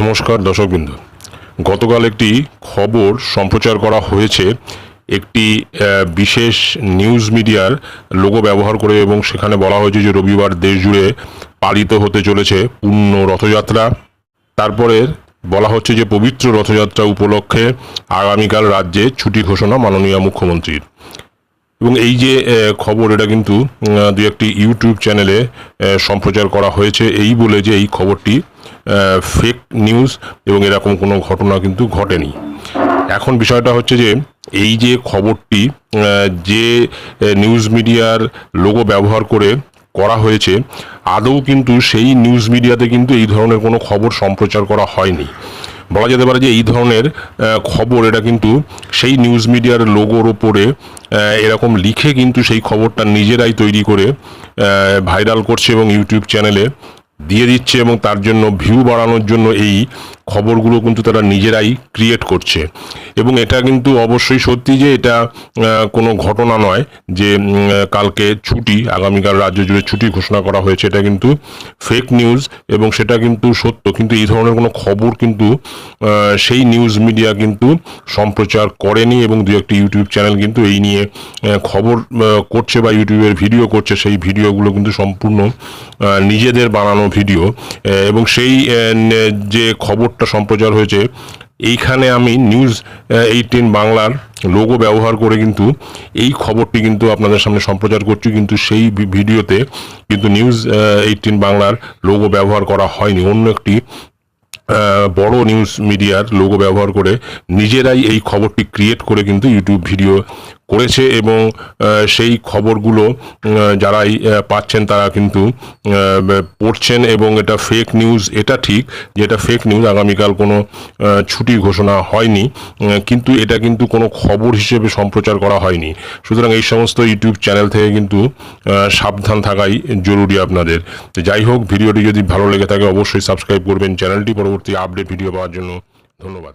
নমস্কার, দর্শকবৃন্দ। গতকাল একটি খবর সম্প্রচার করা হয়েছে। একটি বিশেষ নিউজ মিডিয়ার লোগো ব্যবহার করে এবং সেখানে বলা হয়েছে যে রবিবার দেশ জুড়ে পালিত হতে চলেছে পূর্ণ রথযাত্রা। তারপরে বলা হচ্ছে যে পবিত্র রথযাত্রা উপলক্ষে আগামীকাল রাজ্যে ছুটি ঘোষণা মাননীয় মুখ্যমন্ত্রীর। এবং এই যে খবর, এটা কিন্তু দু একটি ইউটিউব চ্যানেলে সম্প্রচার করা হয়েছে। এই বলে যে এই খবরটি ফেক নিউজ এবং এরকম কোনো ঘটনা কিন্তু ঘটেনি। এখন বিষয়টা হচ্ছে যে, এই যে খবরটি যে নিউজ মিডিয়ার লোগো ব্যবহার করে করা হয়েছে, আদৌ কিন্তু সেই নিউজ মিডিয়াতে কিন্তু এই ধরনের কোনো খবর সম্প্রচার করা হয়নি। বলা যেতে পারে যে এই ধরনের খবর এটা কিন্তু সেই নিউজ মিডিয়ার লোগোর ওপরে এরকম লিখে কিন্তু সেই খবরটা নিজেরাই তৈরি করে ভাইরাল করছে এবং ইউটিউব চ্যানেলে দিয়ে দিচ্ছে এবং তার জন্য ভিউ বাড়ানোর জন্য এই খবরগুলো কিন্তু তারা নিজেরাই ক্রিয়েট করছে। এবং এটা কিন্তু অবশ্যই সত্যি যে এটা কোনো ঘটনা নয় যে কালকে ছুটি, আগামীকাল রাজ্য জুড়ে ছুটি ঘোষণা করা হয়েছে, এটা কিন্তু ফেক নিউজ এবং সেটা কিন্তু সত্য। কিন্তু এই ধরনের কোনো খবর কিন্তু সেই নিউজ মিডিয়া কিন্তু সম্প্রচার করেনি এবং দু একটি ইউটিউব চ্যানেল কিন্তু এই নিয়ে খবর করছে বা ইউটিউবের ভিডিও করছে, সেই ভিডিওগুলো কিন্তু সম্পূর্ণ নিজেদের বানানো ভিডিও এবং সেই যে যে খবরটা সম্প্রচার হয়েছে, এইখানে আমি নিউজ এইটিন বাংলার লোগো ব্যবহার করে কিন্তু এই খবরটি কিন্তু আপনাদের সামনে সম্প্রচার করছি, কিন্তু সেই ভিডিওতে কিন্তু নিউজ এইটিন বাংলার লোগো ব্যবহার করা হয়নি। অন্য একটি বড় নিউজ মিডিয়ার লোগো ব্যবহার করে নিজেরাই এই খবরটি ক্রিয়েট করে কিন্তু ইউটিউব ভিডিও করেছে এবং সেই খবরগুলো যারাই পাচ্ছেন তারা কিন্তু পড়ছেন এবং এটা ফেক নিউজ এটা ঠিক যে এটা ফেক নিউজ আগামীকাল কোনো ছুটি ঘোষণা হয়নি কিন্তু এটা কিন্তু কোনো খবর হিসেবে সম্প্রচার করা হয়নি। সুতরাং এই সমস্ত ইউটিউব চ্যানেল থেকে কিন্তু সাবধান থাকাই জরুরি আপনাদের। যাই হোক, ভিডিওটি যদি ভালো লেগে থাকে, অবশ্যই সাবস্ক্রাইব করবেন। চ্যানেলটি পরবর্তী আপডেট ভিডিও পাওয়ার জন্য ধন্যবাদ।